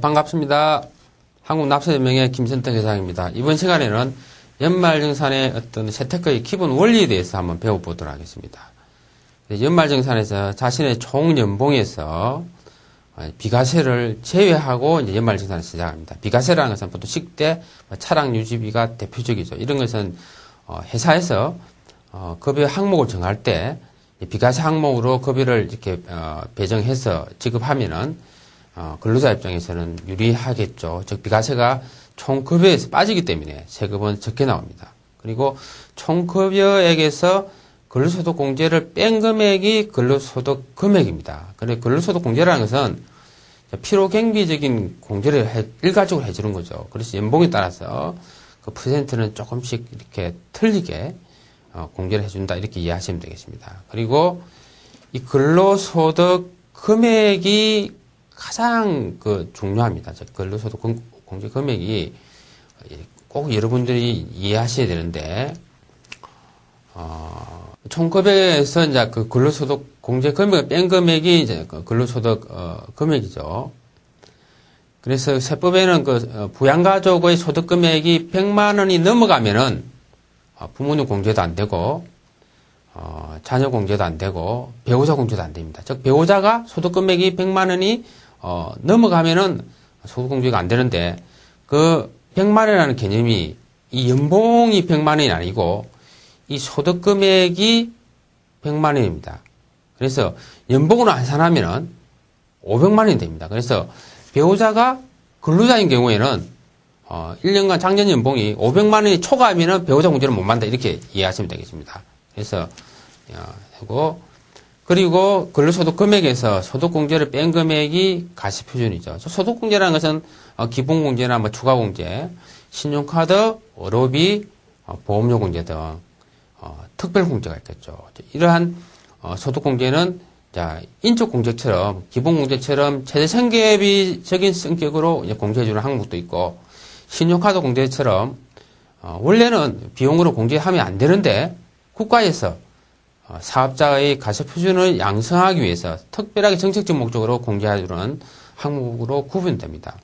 예, 반갑습니다. 한국납세연맹의 김선택 회장입니다. 이번 시간에는 연말정산의 어떤 세테크의 기본 원리에 대해서 한번 배워보도록 하겠습니다. 연말정산에서 자신의 총 연봉에서 비과세를 제외하고 이제 연말정산을 시작합니다. 비과세라는 것은 보통 식대, 뭐 차량 유지비가 대표적이죠. 이런 것은 어, 회사에서 어, 급여 항목을 정할 때 비과세 항목으로 급여를 이렇게 어, 배정해서 지급하면은 근로자 입장에서는 유리하겠죠. 즉 비과세가 총 급여에서 빠지기 때문에 세금은 적게 나옵니다. 그리고 총 급여액에서 근로소득 공제를 뺀 금액이 근로소득 금액입니다. 그래 근로소득 공제라는 것은 필요경비적인 공제를 해, 일괄적으로 해주는 거죠. 그래서 연봉에 따라서 그 퍼센트는 조금씩 이렇게 틀리게 어, 공제를 해준다 이렇게 이해하시면 되겠습니다. 그리고 이 근로소득 금액이 가장 그 중요합니다. 근로소득 공제 금액이 꼭 여러분들이 이해하셔야 되는데 어, 총급여에서 이제 그 근로소득 공제 금액을 뺀 금액이 이제 그 근로소득 어, 금액이죠. 그래서 세법에는 그 어, 부양가족의 소득 금액이 100만 원이 넘어가면은 어, 부모님 공제도 안 되고 어, 자녀 공제도 안 되고 배우자 공제도 안 됩니다. 즉 배우자가 소득 금액이 100만 원이 어, 넘어가면은 소득 공제가 안 되는데 그 100만 원이라는 개념이 이 연봉이 100만 원이 아니고 이 소득 금액이 100만 원입니다. 그래서 연봉으로 환산하면은 500만 원이 됩니다. 그래서 배우자가 근로자인 경우에는 어, 1년간 작년 연봉이 500만 원이 초과하면 배우자 공제를 못 만다 이렇게 이해하시면 되겠습니다. 그래서 하고 그리고 근로소득 금액에서 소득공제를 뺀 금액이 가시표준이죠. 소득공제라는 것은 어, 기본공제나 뭐 추가공제, 신용카드, 의료비, 어, 보험료 공제 등 어, 특별공제가 있겠죠. 이러한 소득공제는 자, 인적 공제처럼, 기본 공제처럼 최대 생계비적인 성격으로 공제해주는 항목도 있고, 신용카드 공제처럼 어, 원래는 비용으로 공제하면 안 되는데 국가에서 어, 사업자의 가세 표준을 양성하기 위해서 특별하게 정책적 목적으로 공제하는 항목으로 구분됩니다.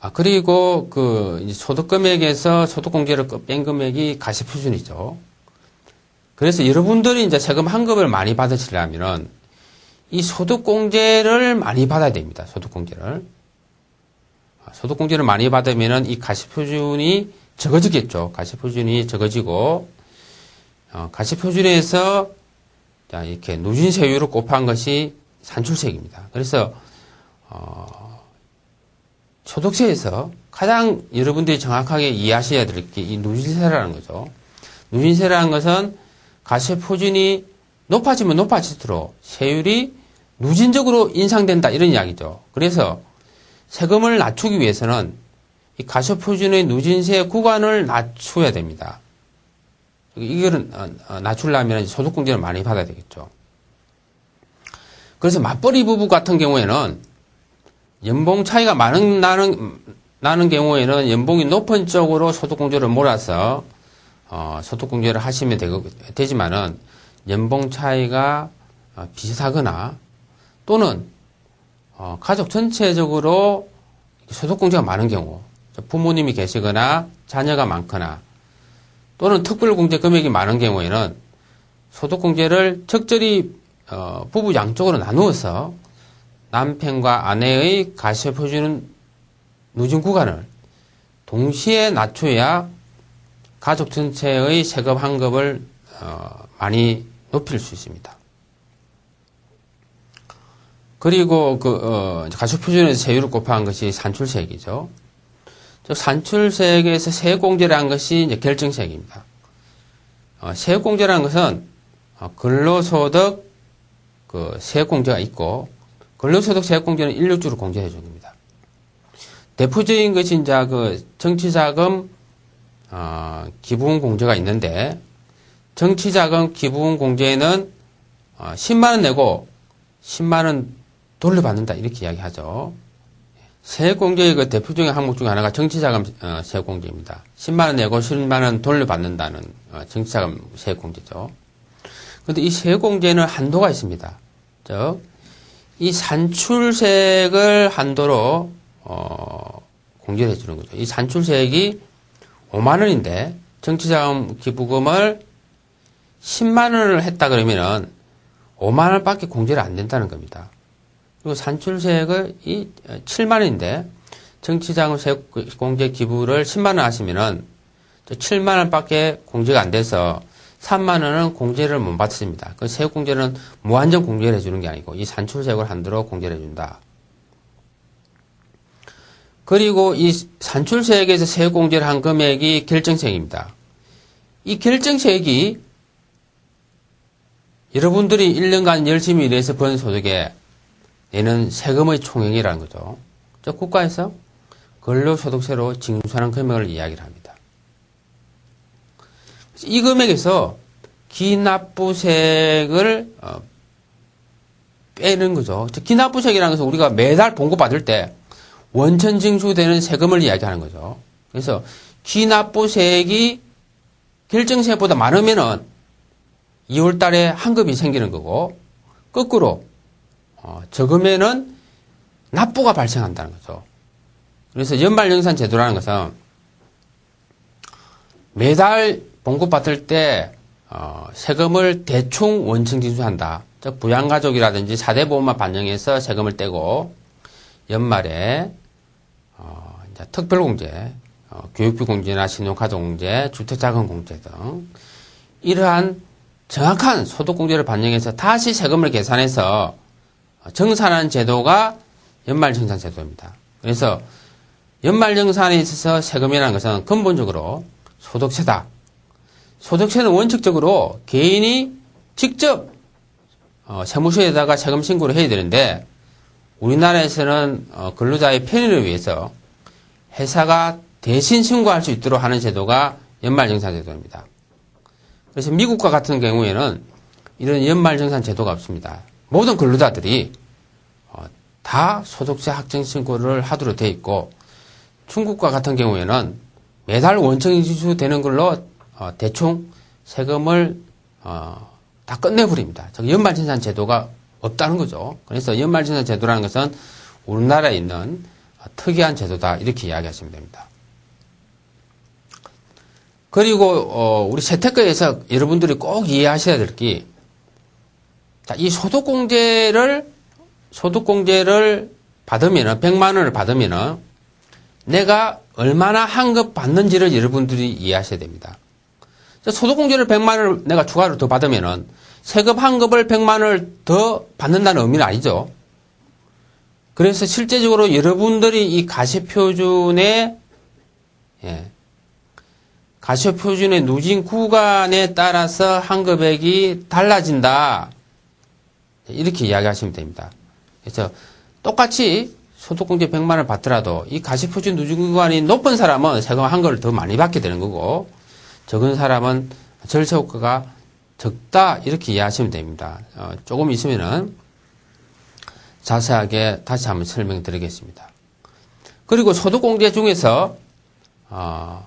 아, 그리고 그 소득 금액에서 소득 공제를 뺀 금액이 가세 표준이죠. 그래서 여러분들이 이제 세금 환급을 많이 받으시려면은 이 소득 공제를 많이 받아야 됩니다. 소득 공제를. 소득 공제를 많이 받으면 이 가시표준이 적어지겠죠. 가시표준이 적어지고 어, 가시표준에서 자, 이렇게 누진 세율을 곱한 것이 산출세입니다. 그래서 어, 소득세에서 가장 여러분들이 정확하게 이해하셔야 될 게 이 누진세라는 거죠. 누진세라는 것은 가시표준이 높아지면 높아질수록 세율이 누진적으로 인상된다 이런 이야기죠. 그래서 세금을 낮추기 위해서는 이 가쇼표준의 누진세 구간을 낮춰야 됩니다. 이거는 어, 어, 낮추려면 소득 공제를 많이 받아야 되겠죠. 그래서 맞벌이 부부 같은 경우에는 연봉 차이가 많은 나는 나는 경우에는 연봉이 높은 쪽으로 소득 공제를 몰아서 어, 소득 공제를 하시면 되고, 지만은 연봉 차이가 어, 비슷하거나 또는 어, 가족 전체적으로 소득 공제가 많은 경우, 부모님이 계시거나 자녀가 많거나 또는 특별공제 금액이 많은 경우에는 소득공제를 적절히 어, 부부 양쪽으로 나누어서 남편과 아내의 가시표준는 누진 구간을 동시에 낮춰야 가족 전체의 세금 환급을 어, 많이 높일 수 있습니다. 그리고 그, 어, 가쇼표준에서 세율을 곱한 것이 산출세액이죠. 산출세액에서 세액공제라는 것이 이제 결정세액입니다. 어, 세액공제라는 것은 어, 근로소득 그 세액공제가 있고 근로소득 세액공제는 일률주로 공제해 겁니다. 대표적인 것이 이제 그 정치자금 어, 기부금 공제가 있는데 정치자금 기부금 공제는 어, 10만 원 내고 10만 원 돌려받는다 이렇게 이야기하죠. 세액공제의 그 대표적인 항목 중에 하나가 정치자금 어, 세액공제입니다. 10만 원 내고 10만 원 돌려받는다는 어, 정치자금 세액공제죠. 그런데 이 세액공제는 한도가 있습니다. 즉, 이 산출세액을 한도로 어, 공제를 해주는 거죠. 이 산출세액이 5만 원인데 정치자금 기부금을 10만 원을 했다 그러면은 5만 원밖에 공제를 안 된다는 겁니다. 그리고 산출세액을 이 7만 원인데 정치자금 공제 기부를 10만 원 하시면은 7만 원밖에 공제가 안 돼서 3만 원은 공제를 못 받습니다. 그 세액 공제는 무한정 공제를 해주는 게 아니고 이 산출세액을 한도로 공제를 해준다. 그리고 이 산출세액에서 세액 공제를 한 금액이 결정세액입니다. 이 결정세액이 여러분들이 1년간 열심히 일해서 번 소득에 내는 세금의 총액이라는 거죠. 국가에서 근로소득세로 징수하는 금액을 이야기를 합니다. 이 금액에서 기납부세액을 어, 빼는 거죠. 기납부세액이라는 것은 우리가 매달 봉급받을 때 원천 징수되는 세금을 이야기하는 거죠. 그래서 기납부세액이 결정세액보다 많으면은 2월 달에 환급이 생기는 거고 거꾸로 어, 적으면은 납부가 발생한다는 거죠. 그래서 연말정산 제도라는 것은 매달 봉급 받을 때 어, 세금을 대충 원청 징수한다. 즉 부양가족이라든지 사대보험만 반영해서 세금을 떼고 연말에 어, 특별공제, 어, 교육비 공제나 신용카드 공제, 주택자금 공제 등 이러한 정확한 소득공제를 반영해서 다시 세금을 계산해서 정산한 제도가 연말정산 제도입니다. 그래서 연말정산에 있어서 세금이라는 것은 근본적으로 소득세다. 소득세는 원칙적으로 개인이 직접 어, 세무서에다가 세금 신고를 해야 되는데 우리나라에서는 어, 근로자의 편의를 위해서 회사가 대신 신고할 수 있도록 하는 제도가 연말정산 제도입니다. 그래서 미국과 같은 경우에는 이런 연말정산 제도가 없습니다. 모든 근로자들이 어, 다 소득세 확정 신고를 하도록 되어 있고 중국과 같은 경우에는 매달 원청 인수되는 걸로 어, 대충 세금을 다 끝내버립니다. 연말정산 제도가 없다는 거죠. 그래서 연말정산 제도라는 것은 우리나라에 있는 특이한 제도다 이렇게 이야기하시면 됩니다. 그리고 어, 우리 세태과에서 여러분들이 꼭 이해하셔야 될 게, 자, 이 소득공제를 소득공제를 받으면은 100만 원을 받으면은 내가 얼마나 환급 받는지를 여러분들이 이해하셔야 됩니다. 소득공제를 100만 원을 내가 추가로 더 받으면은 세금 환급을 100만 원을 더 받는다는 의미는 아니죠. 그래서 실제적으로 여러분들이 이 가시표준의 예, 가시표준의 누진 구간에 따라서 환급액이 달라진다. 이렇게 이야기하시면 됩니다. 그래서 똑같이 소득공제 100만 원을 받더라도 이 가시표준 누진 구간이 높은 사람은 세금 환급을 더 많이 받게 되는 거고 적은 사람은 절세 효과가 적다 이렇게 이해하시면 됩니다. 어, 조금 있으면은 자세하게 다시 한번 설명드리겠습니다. 그리고 소득공제 중에서 어,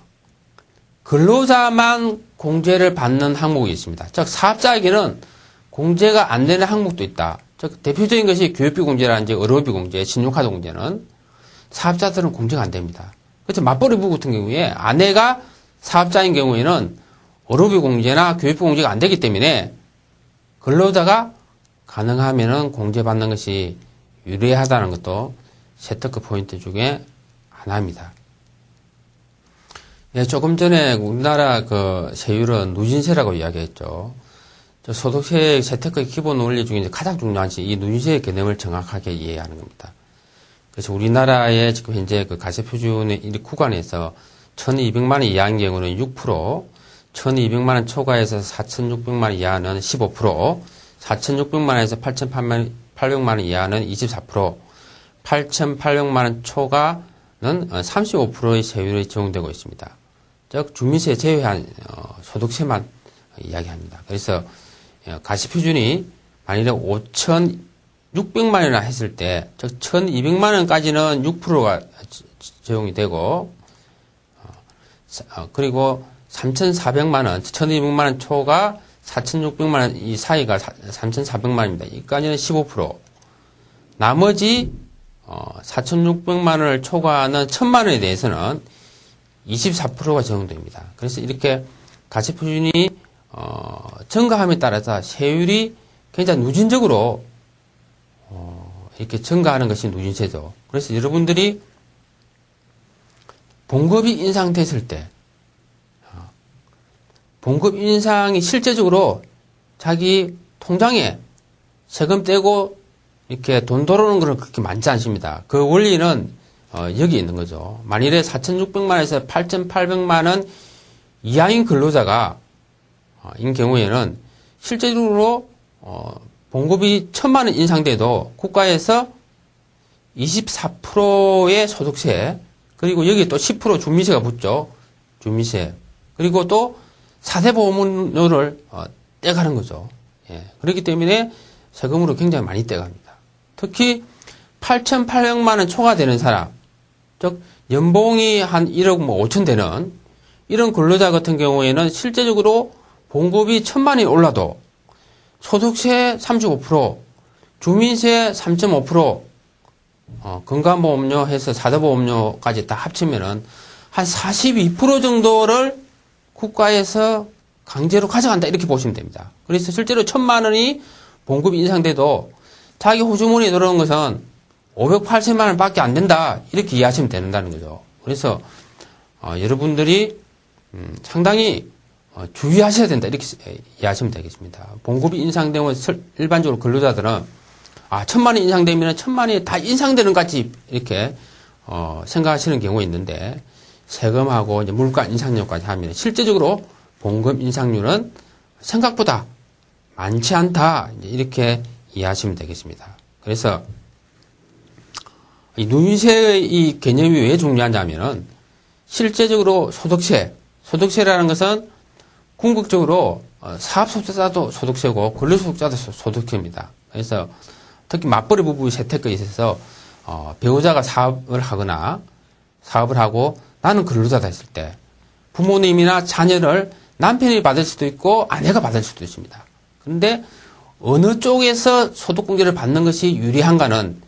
근로자만 공제를 받는 항목이 있습니다. 즉 사업자에게는 공제가 안 되는 항목도 있다. 즉 대표적인 것이 교육비 공제라든지 의료비 공제, 신용카드 공제는 사업자들은 공제가 안 됩니다. 그렇죠. 맞벌이 부부 같은 경우에 아내가 사업자인 경우에는 의료비 공제나 교육비 공제가 안 되기 때문에 근로자가 가능하면은 공제받는 것이 유리하다는 것도 세특급 포인트 중에 하나입니다. 예, 조금 전에 우리나라 그 세율은 누진세라고 이야기했죠. 소득세 세특의 기본 원리 중에 가장 중요한 것이 이 누진세의 개념을 정확하게 이해하는 겁니다. 그래서 우리나라의 지금 현재 그 가세 표준의 이 구간에서 1200만 원 이하인 경우는 6%, 1200만 원 초과해서 4600만 원 이하는 15%, 4600만 원에서 8800만 원 이하는 24%, 8800만 원 초과는 35%의 세율이 적용되고 있습니다. 즉 주민세 제외한 어, 소득세만 이야기합니다. 그래서 어, 가시 표준이 만일에 5,600만 원이나 했을 때, 즉 1,200만 원까지는 6%가 적용이 되고 어, 그리고 3,400만 원, 1,200만 원 초가 4,600만 원 이 사이가 3,400만 원입니다. 이까지는 15%. 나머지 어, 4,600만 원을 초과하는 1,000만 원에 대해서는 24%가 적용됩니다. 그래서 이렇게 가치 표준이 어, 증가함에 따라서 세율이 굉장히 누진적으로 어, 이렇게 증가하는 것이 누진세죠. 그래서 여러분들이 봉급이 인상됐을 때 어, 봉급 인상이 실제적으로 자기 통장에 세금 떼고 이렇게 돈 들어오는 것은 그렇게 많지 않습니다. 그 원리는 어, 여기 있는 거죠. 만일에 4,600만원에서 8,800만 원 이하인 근로자가 어, 인 경우에는 실제적으로 어, 봉급이 1,000만 원 인상돼도 국가에서 24%의 소득세 그리고 여기 또 10% 주민세가 붙죠. 주민세 그리고 또 사대보험료를 어, 떼가는 거죠. 예. 그렇기 때문에 세금으로 굉장히 많이 떼갑니다. 특히 8,800만 원 초과되는 사람, 즉 연봉이 한 1억 뭐 5천 되는 이런 근로자 같은 경우에는 실제적으로 봉급이 1천만 원이 올라도 소득세 35%, 주민세 3.5%, 어, 건강보험료 해서 사대보험료까지 다 합치면은 한 42% 정도를 국가에서 강제로 가져간다 이렇게 보시면 됩니다. 그래서 실제로 천만 원이 봉급이 인상돼도 자기 호주머니에 들어오는 것은 580만 원밖에 안 된다 이렇게 이해하시면 된다는 거죠. 그래서 어, 여러분들이 음, 상당히 어, 주의하셔야 된다 이렇게 이해하시면 되겠습니다. 봉급이 인상되면 일반적으로 근로자들은 아 천만 원 인상되면 천만 원이 다 인상되는 것 같이 이렇게 어, 생각하시는 경우가 있는데 세금하고 물가 인상률까지 하면 실제적으로 봉급 인상률은 생각보다 많지 않다. 이렇게 이해하시면 되겠습니다. 그래서 이 누인세의 이 개념이 왜 중요하냐면은 실제적으로 소득세, 소득세라는 것은 궁극적으로 어, 사업소득자도 소득세고 근로소득자도 소득세입니다. 그래서 특히 맞벌이 부부 세태권에 있어서 어, 배우자가 사업을 하거나 사업을 하고 나는 근로자다 했을 때 부모님이나 자녀를 남편이 받을 수도 있고 아내가 받을 수도 있습니다. 그런데 어느 쪽에서 소득공제를 받는 것이 유리한가는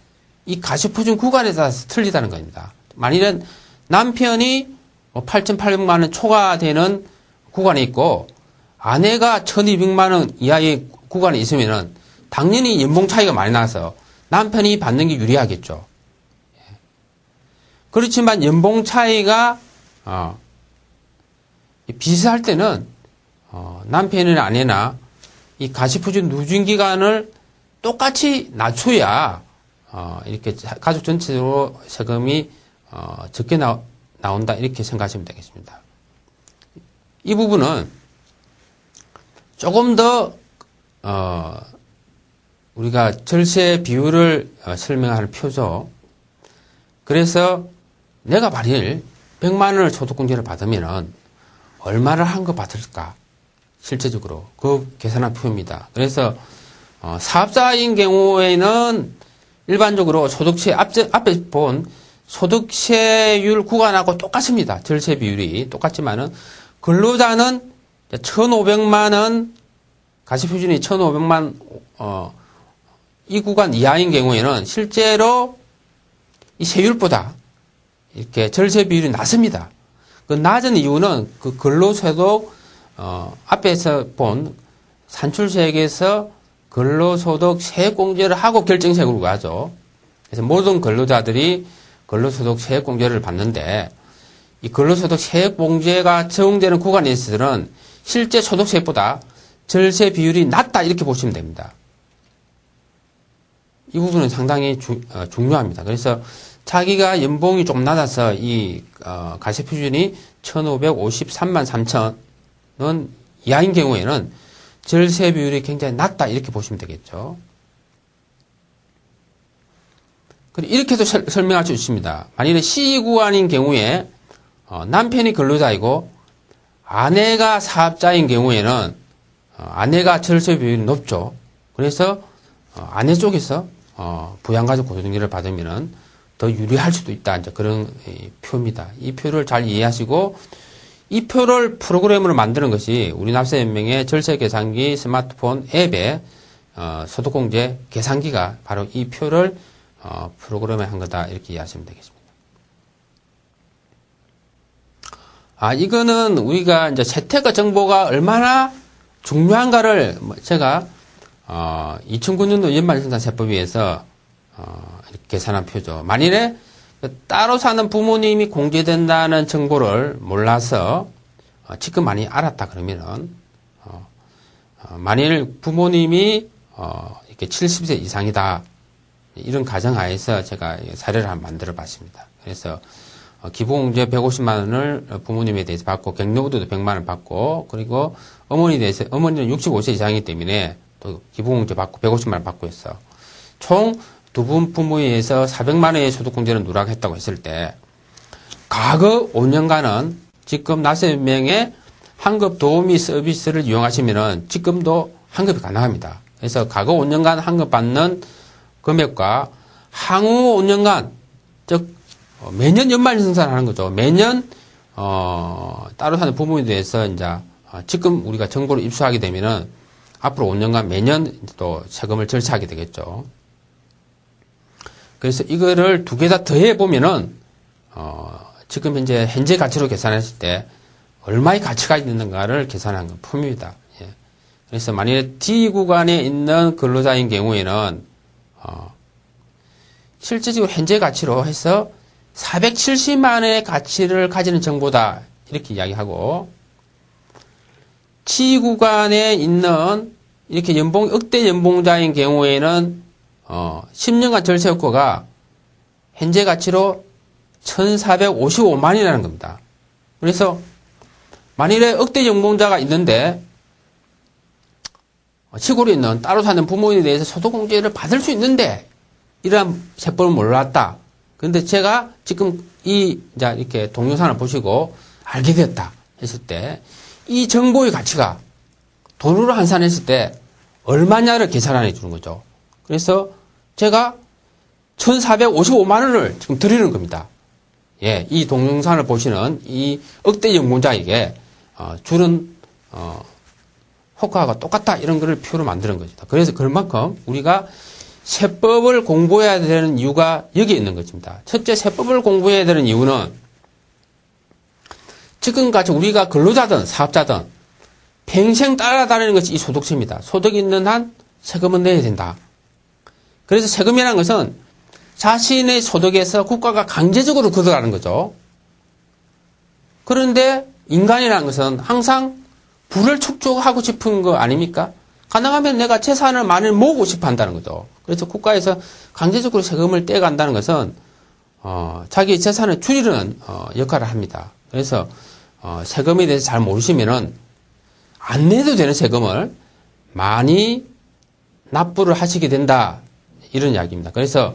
이 가시표준 구간에 따라서 틀리다는 겁니다. 만일은 남편이 8,800만 뭐원 초과되는 구간에 있고 아내가 1,200만 원 이하의 구간에 있으면은 당연히 연봉 차이가 많이 나서 남편이 받는 게 유리하겠죠. 예. 그렇지만 연봉 차이가 어, 비슷할 때는 어, 남편이나 아내나 이 가시표준 누진 기간을 똑같이 낮춰야 어, 이렇게 가족 전체적으로 세금이 어, 적게 나, 나온다 이렇게 생각하시면 되겠습니다. 이 부분은 조금 더 어, 우리가 절세 비율을 어, 설명하는 표죠. 그래서 내가 만일 100만 원을 소득공제를 받으면은 얼마를 한 거 받을까? 실제적으로 그 계산한 표입니다. 그래서 어, 사업자인 경우에는 일반적으로 소득세 앞에, 앞에 본 소득세율 구간하고 똑같습니다. 절세 비율이 똑같지만은 근로자는 1,500만 원 가시표준이 1,500만 어, 이 구간 이하인 경우에는 실제로 이 세율보다 이렇게 절세 비율이 낮습니다. 그 낮은 이유는 그 근로소득 어, 앞에서 본 산출세액에서 근로소득 세액공제를 하고 결정세액으로 가죠. 그래서 모든 근로자들이 근로소득 세액공제를 받는데 이 근로소득 세액공제가 적용되는 구간에 있어서는 실제 소득세보다 절세 비율이 낮다 이렇게 보시면 됩니다. 이 부분은 상당히 주, 어, 중요합니다. 그래서 자기가 연봉이 좀 낮아서 이 어, 가세 표준이 1,553만 3천 원 이하인 경우에는 절세 비율이 굉장히 낮다 이렇게 보시면 되겠죠. 이렇게도 설명할 수 있습니다. 만일에 C 구간인 경우에 어, 남편이 근로자이고 아내가 사업자인 경우에는 어, 아내가 절세 비율이 높죠. 그래서 어, 아내 쪽에서 어, 부양가족 고소등기를 받으면은 더 유리할 수도 있다. 이제 그런 표입니다. 이 표를 잘 이해하시고 이 표를 프로그램으로 만드는 것이 우리 납세연맹의 절세 계산기 스마트폰 앱에 어, 소득공제 계산기가 바로 이 표를 어, 프로그램에 한 거다 이렇게 이해하시면 되겠습니다. 아 이거는 우리가 이제 채택의 정보가 얼마나 중요한가를 뭐 제가 어, 2009년도 연말생산세법위에서 어, 계산한 표죠. 만일에 따로 사는 부모님이 공제된다는 정보를 몰라서 어, 지금 많이 알았다 그러면은 어, 어, 만일 부모님이 어, 이렇게 70세 이상이다 이런 가정하에서 제가 사례를 한번 만들어 봤습니다. 그래서 어, 기부공제 150만 원을 부모님에 대해서 받고 갱년부도 100만 원 받고 그리고 어머니에 대해서 어머니는 65세 이상이기 때문에 또 기부공제 받고 150만 원 받고 했어. 총 두 분 부모에 의해서 400만 원의 소득공제를 누락했다고 했을 때 과거 5년간은 지금 나세 명의 환급 도우미 서비스를 이용하시면은 지금도 환급이 가능합니다. 그래서 과거 5년간 환급 받는 금액과 향후 5년간 즉 어, 매년 연말 생산하는 거죠. 매년 어, 따로 사는 부모에 대해서 이제 어, 지금 우리가 정보를 입수하게 되면은 앞으로 5년간 매년 또 세금을 절차하게 되겠죠. 그래서 이거를 두 개 다 더해 보면은 어, 지금 현재 현재 가치로 계산했을 때 얼마의 가치가 있는가를 계산한 품입니다. 예. 그래서 만약에 D 구간에 있는 근로자인 경우에는 어, 실제적으로 현재 가치로 해서 470만 원의 가치를 가지는 정보다 이렇게 이야기하고 치 구간에 있는 이렇게 연봉 억대 연봉자인 경우에는 어, 10년간 절세 효과가 현재 가치로 1,455만이라는 겁니다. 그래서 만일에 억대 연봉자가 있는데 시골에 있는 따로 사는 부모에 대해서 소득공제를 받을 수 있는데 이러한 세법을 몰랐다. 그런데 제가 지금 이 이제 이렇게 동영상을 보시고 알게 됐다 했을 때 이 정보의 가치가 돈으로 환산했을 때 얼마냐를 계산해 주는 거죠. 그래서 제가 1,455만 원을 지금 드리는 겁니다. 예, 이 동영상을 보시는 이 억대 연봉자에게 어, 주는 어, 효과가 똑같다 이런 거를 표로 만드는 거죠. 그래서 그만큼 우리가 세법을 공부해야 되는 이유가 여기에 있는 것입니다. 첫째, 세법을 공부해야 되는 이유는 지금까지 우리가 근로자든 사업자든 평생 따라다니는 것이 이 소득세입니다. 소득 있는 한 세금은 내야 된다. 그래서 세금이라는 것은 자신의 소득에서 국가가 강제적으로 걷어가는 거죠. 그런데 인간이라는 것은 항상 부를 축적하고 싶은 거 아닙니까? 가능하면 내가 재산을 많이 모으고 싶어 한다는 거죠. 그래서 국가에서 강제적으로 세금을 떼간다는 것은 어, 자기 재산을 줄이는 어, 역할을 합니다. 그래서 어, 세금에 대해서 잘 모르시면은 안 내도 되는 세금을 많이 납부를 하시게 된다 이런 이야기입니다. 그래서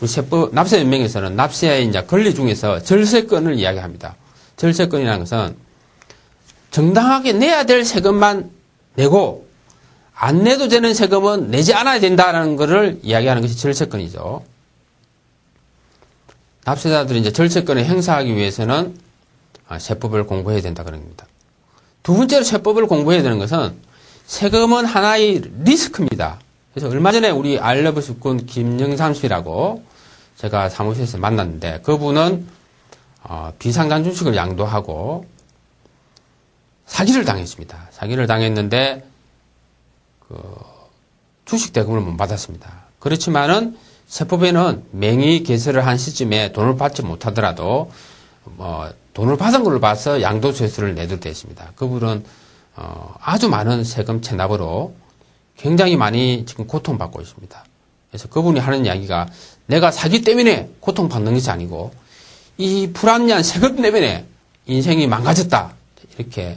우리 세법 납세 연맹에서는 납세의 이제 권리 중에서 절세권을 이야기합니다. 절세권이라는 것은 정당하게 내야 될 세금만 내고 안 내도 되는 세금은 내지 않아야 된다는 것을 이야기하는 것이 절세권이죠. 납세자들이 이제 절세권을 행사하기 위해서는 아, 세법을 공부해야 된다 그런 겁니다. 두 번째로 세법을 공부해야 되는 것은 세금은 하나의 리스크입니다. 그래서 얼마 전에 우리 알러브 숙군 김영삼 씨라고 제가 사무실에서 만났는데 그분은 어, 비상장 주식을 양도하고 사기를 당했습니다. 사기를 당했는데 그 주식 대금을 못 받았습니다. 그렇지만은 세법에는 맹의 개설을 한 시점에 돈을 받지 못하더라도 뭐 돈을 받은 걸로 봐서 양도세수를 내도 되습니다. 그분은 어, 아주 많은 세금 체납으로 굉장히 많이 지금 고통받고 있습니다. 그래서 그분이 하는 이야기가 내가 사기 때문에 고통받는 것이 아니고 이 불합리한 세금 때문에 인생이 망가졌다. 이렇게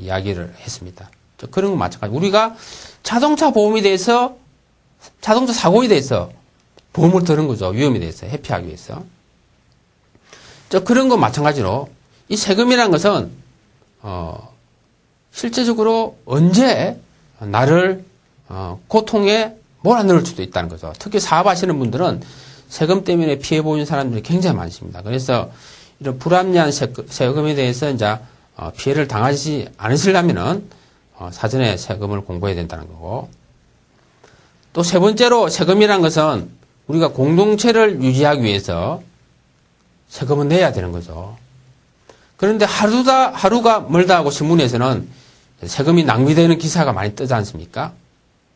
이야기를 했습니다. 그런 건 마찬가지. 우리가 자동차 보험에 대해서 자동차 사고에 대해서 보험을 드는 거죠. 위험에 대해서 회피하기 위해서. 저 그런 건 마찬가지로 이 세금이라는 것은 어 실제적으로 언제 나를 어 고통에 몰아넣을 수도 있다는 거죠. 특히 사업하시는 분들은 세금 때문에 피해 보는 사람들이 굉장히 많습니다. 그래서 이런 불합리한 세금에 대해서 이제 어, 피해를 당하지 않으시려면은 어, 사전에 세금을 공부해야 된다는 거고 또 세 번째로 세금이란 것은 우리가 공동체를 유지하기 위해서 세금은 내야 되는 거죠. 그런데 하루다, 하루가 멀다 하고 신문에서는 세금이 낭비되는 기사가 많이 뜨지 않습니까?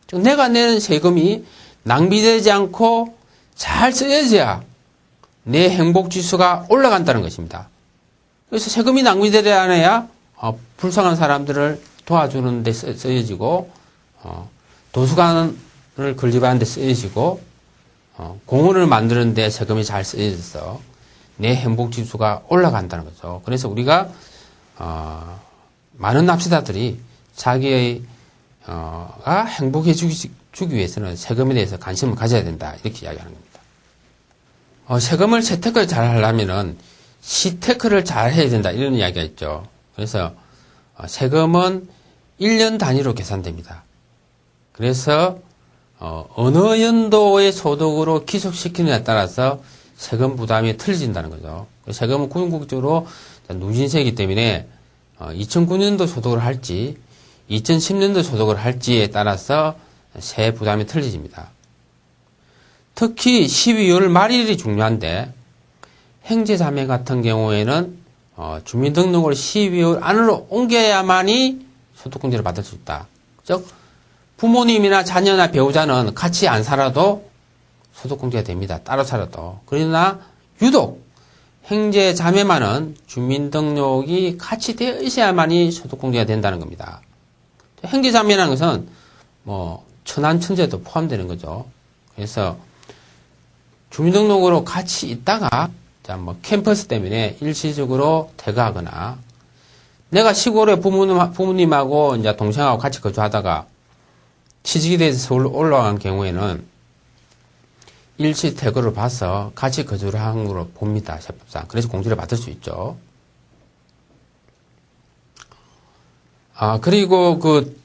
즉, 내가 내는 세금이 낭비되지 않고 잘 쓰여져야 내 행복 지수가 올라간다는 것입니다. 그래서 세금이 낭비되지 않아야 어, 불쌍한 사람들을 도와주는 데 쓰 여지고 어, 도서관을 건립하는 데 쓰여지고 어, 공원을 만드는 데 세금이 잘 쓰여져서 내 행복 지수가 올라간다는 거죠. 그래서 우리가 어, 많은 납세자들이 자기의 어, 가 행복해 주기, 주기 위해서는 세금에 대해서 관심을 가져야 된다 이렇게 이야기하는 겁니다. 어, 세금을 재테크를 잘 하려면은 시테크를 잘 해야 된다 이런 이야기가 있죠. 그래서 어, 세금은 1년 단위로 계산됩니다. 그래서 어, 느 연도의 소득으로 기속시키느냐에 따라서 세금 부담이 틀려진다는 거죠. 세금은 궁극적으로 누진세이기 때문에 2009년도 어, 소득을 할지 2010년도 소득을 할지에 따라서 세 부담이 틀려집니다. 특히 12월 말일이 중요한데 행제자매 같은 경우에는 어, 주민등록을 12월 안으로 옮겨야만이 소득공제를 받을 수 있다. 즉 부모님이나 자녀나 배우자는 같이 안 살아도 소득공제가 됩니다. 따로 살아도. 그러나 유독 행제 자매만은 주민등록이 같이 되어 있어야만이 소득공제가 된다는 겁니다. 행제 자매라는 것은 뭐 천안 천재도 포함되는 거죠. 그래서 주민등록으로 같이 있다가 자, 뭐 캠퍼스 때문에 일시적으로 퇴가하거나 내가 시골에 부모님, 부모님하고 이제 동생하고 같이 거주하다가 취직이 돼서 서울 올라간 경우에는 일시 퇴거를 봐서 같이 거주를 한 걸로 봅니다. 세법상. 그래서 공제를 받을 수 있죠. 아, 그리고 그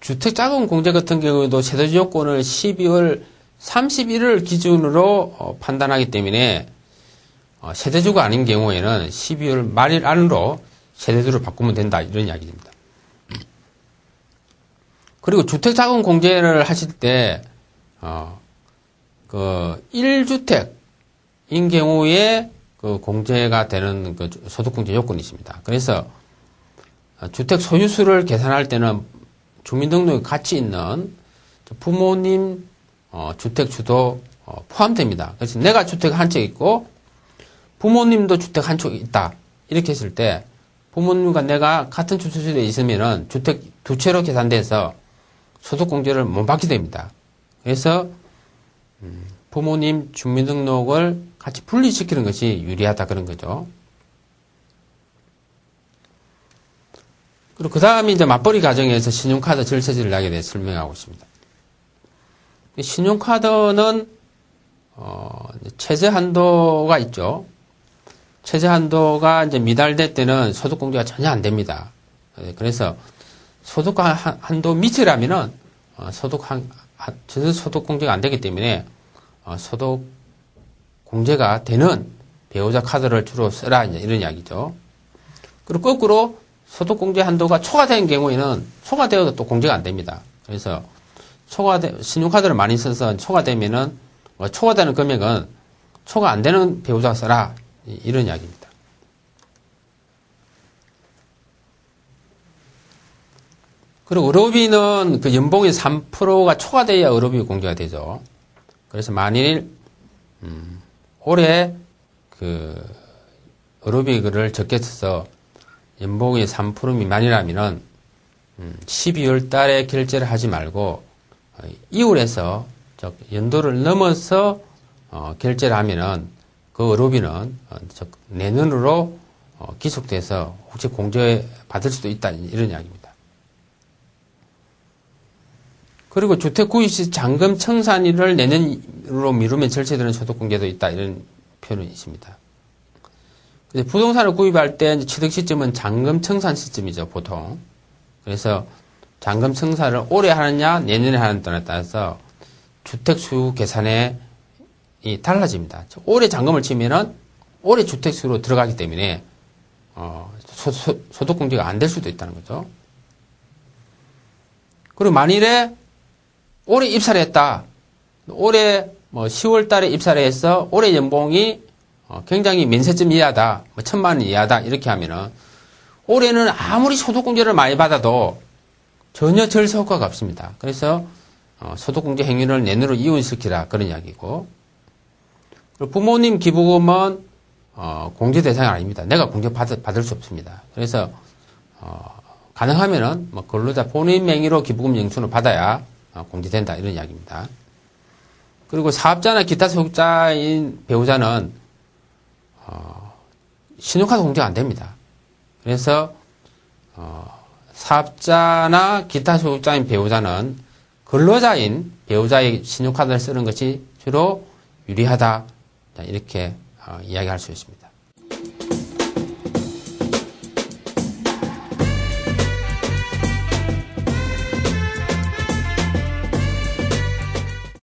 주택 자금 공제 같은 경우에도 세대주 요건을 12월 31일 기준으로 어, 판단하기 때문에 어, 세대주가 아닌 경우에는 12월 말일 안으로 세대주를 바꾸면 된다 이런 이야기입니다. 그리고 주택자금 공제를 하실 때 어, 그 1주택인 경우에 그 공제가 되는 그 소득공제 요건이 있습니다. 그래서 주택 소유수를 계산할 때는 주민등록에 같이 있는 부모님 어, 주택 주도 어, 포함됩니다. 그래서 내가 주택 한 채 있고 부모님도 주택 한 채 있다. 이렇게 했을 때 부모님과 내가 같은 주택수에 있으면은 주택 두 채로 계산돼서 소득공제를 못 받게 됩니다. 그래서 음, 부모님 주민등록을 같이 분리시키는 것이 유리하다 그런 거죠. 그리고 그 다음에 이제 맞벌이 과정에서 신용카드 절차지를 하게 대해 설명하고 있습니다. 신용카드는 어, 최저 한도가 있죠. 최저 한도가 이제 미달될 때는 소득 공제가 전혀 안 됩니다. 예, 그래서 소득 한도 밑이라면은 어, 소득 한, 전혀 소득 공제가 안 되기 때문에 어, 소득 공제가 되는 배우자 카드를 주로 쓰라 이런 이야기죠. 그리고 거꾸로 소득 공제 한도가 초과된 경우에는 초과되어도 또 공제가 안 됩니다. 그래서 초과돼 신용카드를 많이 써서 초과되면은 뭐 초과되는 금액은 초과 안 되는 배우자가 써라 이런 이야기입니다. 그리고 의료비는 그 연봉의 3%가 초과돼야 의료비 공제가 되죠. 그래서 만일 음, 올해 그 의료비를 적게 써서 연봉이 3% 미만이라면은 음, 12월 달에 결제를 하지 말고 2월에서 어, 연도를 넘어서 어, 결제를 하면은 그 의료비는 어, 내년으로 어, 기속돼서 혹시 공제 받을 수도 있다 이런 이야기입니다. 그리고 주택 구입 시 잔금 청산일을 내년으로 미루면 절차되는 소득 공제도 있다 이런 표현이 있습니다. 부동산을 구입할 때 취득 시점은 잔금 청산 시점이죠, 보통. 그래서 잔금 청산을 올해 하느냐, 내년에 하느냐에 따라서 주택 수요 계산에 달라집니다. 올해 잔금을 치면은 올해 주택 수로 들어가기 때문에 어, 소, 소, 소 득 공제가 안 될 수도 있다는 거죠. 그리고 만일에 올해 입사를 했다. 올해 뭐 10월 달에 입사를 해서 올해 연봉이 어, 굉장히 면세점 이하다, 뭐 천만 원 이하다 이렇게 하면은 올해는 아무리 소득공제를 많이 받아도 전혀 절세 효과가 없습니다. 그래서 어, 소득공제 행위를 내년으로 이혼시키라 그런 이야기고 부모님 기부금은 어, 공제 대상이 아닙니다. 내가 공제 받을, 받을 수 없습니다. 그래서 어, 가능하면은 뭐 근로자 본인 명의로 기부금 영수를 받아야 어, 공제된다 이런 이야기입니다. 그리고 사업자나 기타 소득자인 배우자는 어, 신용카드 공제가 안 됩니다. 그래서 어, 사업자나 기타 소득자인 배우자는 근로자인 배우자의 신용카드를 쓰는 것이 주로 유리하다 이렇게 어, 이야기할 수 있습니다.